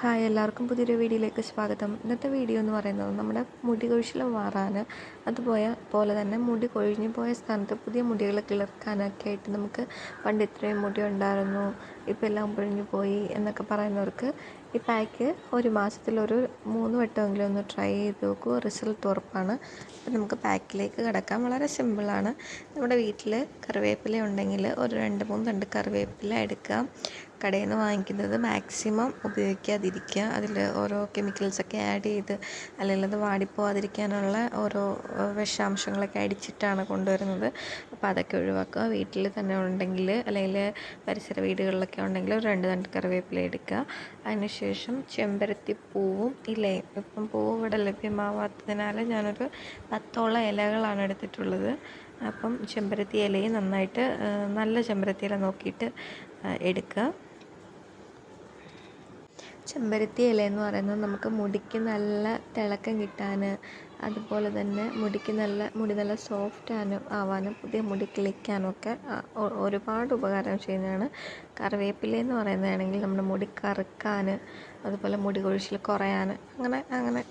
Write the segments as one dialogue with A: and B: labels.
A: Hi എല്ലാവർക്കും പുതിയൊരു വീഡിയോയിലേക്ക് സ്വാഗതം. ഇന്നത്തെ വീഡിയോ എന്ന് പറയുന്നത് നമ്മുടെ മുടി കൊഴിച്ചിൽ മാറാൻ അതുപോലെ പോലെ തന്നെ മുടി കൊഴിഞ്ഞു പോയ സ്ഥാനത്ത് പുതിയ മുടികൾ കിളിർക്കാനൊക്കെ ആയിട്ട് നമുക്ക് പണ്ട് ഇത്രയും മുടി ഉണ്ടായിരുന്നു ഇപ്പം എല്ലാം പൊഴിഞ്ഞു പോയി എന്നൊക്കെ പറയുന്നവർക്ക് ഈ പാക്ക് ഒരു മാസത്തിൽ ഒരു മൂന്ന് വട്ടമെങ്കിലും ഒന്ന് ട്രൈ ചെയ്ത് നോക്കൂ. റിസൾട്ട് ഉറപ്പാണ്. അപ്പം നമുക്ക് പാക്കിലേക്ക് കിടക്കാം. വളരെ സിമ്പിളാണ്. നമ്മുടെ വീട്ടിൽ കറിവേപ്പില ഉണ്ടെങ്കിൽ ഒരു രണ്ട് മൂന്ന് തണ്ട് കറിവേപ്പില എടുക്കുക. കടയിൽ നിന്ന് വാങ്ങിക്കുന്നത് മാക്സിമം ഉപയോഗിക്കാതിരിക്കുക. അതിൽ ഓരോ കെമിക്കൽസൊക്കെ ആഡ് ചെയ്ത് അല്ലെങ്കിൽ അത് വാടിപ്പോവാതിരിക്കാനുള്ള ഓരോ വിഷാംശങ്ങളൊക്കെ അടിച്ചിട്ടാണ് കൊണ്ടുവരുന്നത്. അപ്പോൾ അതൊക്കെ ഒഴിവാക്കുക. വീട്ടിൽ തന്നെ ഉണ്ടെങ്കിൽ അല്ലെങ്കിൽ പരിസര വീടുകളിലൊക്കെ ഉണ്ടെങ്കിൽ ഒരു രണ്ട് തണ്ട് കറിവേപ്പില എടുക്കുക. അതിനുശേഷം ചെമ്പരത്തി പൂവും ഇലയും ഇപ്പം പൂവ് ഇവിടെ ലഭ്യമാവാത്തതിനാൽ ഞാനൊരു പത്തോളം ഇലകളാണ് എടുത്തിട്ടുള്ളത്. അപ്പം ചെമ്പരത്തി ഇലയും നന്നായിട്ട് നല്ല ചെമ്പരത്തി ഇല നോക്കിയിട്ട് എടുക്കുക. ചെമ്പരത്തി ഇല എന്ന് പറയുന്നത് നമുക്ക് മുടിക്ക് നല്ല തിളക്കം കിട്ടാൻ അതുപോലെ തന്നെ മുടിക്ക് നല്ല മുടി നല്ല സോഫ്റ്റ് ആവാനും പുതിയ മുടി കിളിക്കാനും ഒക്കെ ഒരുപാട് ഉപകാരം ചെയ്യുന്നതാണ്. കറിവേപ്പില എന്ന് പറയുന്നതാണെങ്കിൽ നമ്മുടെ മുടി കറുക്കാൻ അതുപോലെ മുടി കൊഴിച്ചിൽ കുറയാൻ അങ്ങനെ അങ്ങനെ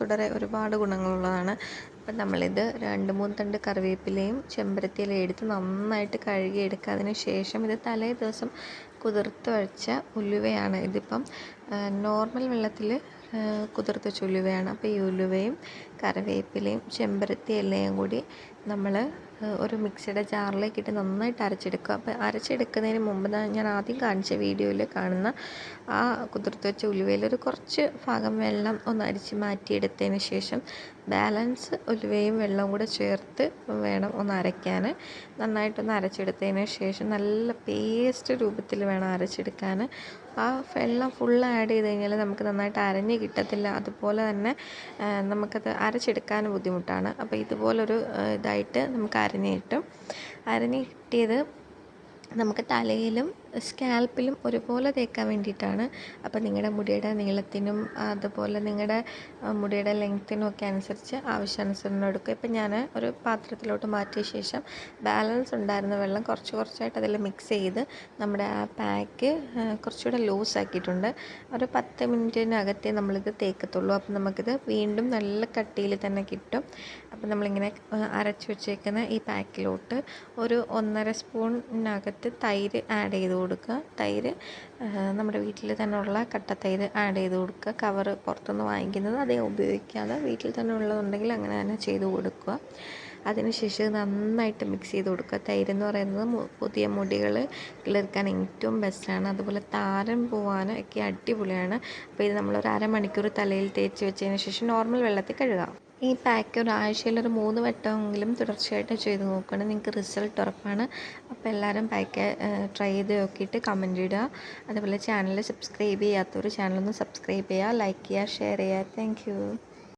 A: തുടരെ ഒരുപാട് ഗുണങ്ങളുള്ളതാണ്. അപ്പം നമ്മളിത് രണ്ട് മൂന്ന് തണ്ട് കറിവേപ്പിലയും ചെമ്പരത്തിയിലയും എടുത്ത് നന്നായിട്ട് കഴുകി എടുക്കുക അതിന് ശേഷം ഇത് തലേ ദിവസം കുതിർത്ത് വെച്ച ഉലുവയാണ് ഇതിപ്പം നോർമൽ വെള്ളത്തിൽ കുതിർത്ത് വെച്ച ഉലുവയാണ്. അപ്പോൾ ഈ ഉലുവയും കറിവേപ്പിലയും ചെമ്പരത്തി ഇലയും കൂടി നമ്മൾ ഒരു മിക്സിയുടെ ജാറിലേക്കിട്ട് നന്നായിട്ട് അരച്ചെടുക്കുക. അപ്പോൾ അരച്ചെടുക്കുന്നതിന് മുമ്പ് ഞാൻ ആദ്യം കാണിച്ച വീഡിയോയിൽ കാണുന്ന ആ കുതിർത്ത് വെച്ച ഉലുവയിൽ ഒരു കുറച്ച് ഭാഗം വെള്ളം ഒന്ന് അരിച്ച് മാറ്റിയെടുത്തതിന് ശേഷം ബാലൻസ് ഉലുവയും വെള്ളവും കൂടെ ചേർത്ത് വേണം ഒന്ന് അരയ്ക്കാൻ. നന്നായിട്ടൊന്ന് അരച്ചെടുത്തതിന് ശേഷം നല്ല പേസ്റ്റ് രൂപത്തിൽ വേണം അരച്ചെടുക്കാൻ. ആ വെള്ളം ഫുൾ ആഡ് ചെയ്ത് കഴിഞ്ഞാൽ നമുക്ക് നന്നായിട്ട് അരഞ്ഞ് കിട്ടത്തില്ല. അതുപോലെ തന്നെ നമുക്കത് അരച്ചെടുക്കാൻ ബുദ്ധിമുട്ടാണ്. അപ്പോൾ ഇതുപോലൊരു ഇതായിട്ട് നമുക്ക് അരഞ്ഞ് കിട്ടും അരഞ്ഞ് കിട്ടിയത് നമുക്ക് തലയിലും സ്കാൽപ്പിലും ഒരുപോലെ തേക്കാൻ വേണ്ടിയിട്ടാണ്. അപ്പോൾ നിങ്ങളുടെ മുടിയുടെ നീളത്തിനും അതുപോലെ നിങ്ങളുടെ മുടിയുടെ ലെങ്ത്തിനും ഒക്കെ അനുസരിച്ച് ആവശ്യാനുസരണം എടുക്കുക ഇപ്പം ഞാൻ ഒരു പാത്രത്തിലോട്ട് മാറ്റിയ ശേഷം ബാലൻസ് ഉണ്ടായിരുന്ന വെള്ളം കുറച്ച് കുറച്ചായിട്ട് അതിൽ മിക്സ് ചെയ്ത് നമ്മുടെ ആ പാക്ക് കുറച്ചുകൂടെ ലൂസ് ആക്കിയിട്ടുണ്ട്. ഒരു പത്ത് മിനിറ്റിനകത്തേ നമ്മളിത് തേക്കത്തുള്ളൂ. അപ്പം നമുക്കിത് വീണ്ടും നല്ല കട്ടിയിൽ തന്നെ കിട്ടും. അപ്പം നമ്മളിങ്ങനെ അരച്ച് വെച്ചേക്കുന്ന ഈ പാക്കിലോട്ട് ഒരു ഒന്നര സ്പൂണിനകത്ത് തൈര് ആഡ് ചെയ്ത് കൊടുക്കുക. തൈര് നമ്മുടെ വീട്ടിൽ തന്നെ ഉള്ള കട്ട തൈര് ആഡ് ചെയ്ത് കൊടുക്കുക. കവർ പുറത്തുനിന്ന് വാങ്ങിക്കുന്നത് അതേ ഉപയോഗിക്കാതെ വീട്ടിൽ തന്നെ ഉള്ളതുണ്ടെങ്കിൽ അങ്ങനെ തന്നെ ചെയ്ത് കൊടുക്കുക. അതിനുശേഷം നന്നായിട്ട് മിക്സ് ചെയ്ത് കൊടുക്കുക. തൈര് എന്ന് പറയുന്നത് പുതിയ മുടികൾ കിളിർക്കാൻ ഏറ്റവും ബെസ്റ്റാണ് അതുപോലെ താരൻ പോവാൻ ഒക്കെ അടിപൊളിയാണ്. അപ്പോൾ ഇത് നമ്മൾ നമ്മളൊരു അരമണിക്കൂർ തലയിൽ തേച്ച് വെച്ചതിന് ശേഷം നോർമൽ വെള്ളത്തിൽ കഴുകാം. ഈ പാക്ക് ഒരാഴ്ചയിൽ ഒരു മൂന്ന് വട്ടമെങ്കിലും തുടർച്ചയായിട്ട് ചെയ്ത് നോക്കണം. നിങ്ങൾക്ക് റിസൾട്ട് ഉറപ്പാണ്. അപ്പോൾ എല്ലാവരും പാക്ക് ട്രൈ ചെയ്ത് നോക്കിയിട്ട് കമന്റ് ഇടുക. അതുപോലെ ചാനൽ സബ്സ്ക്രൈബ് ചെയ്യാത്തവർ ചാനലൊന്ന് സബ്സ്ക്രൈബ് ചെയ്യുക ലൈക്ക് ചെയ്യുക ഷെയർ ചെയ്യുക. താങ്ക്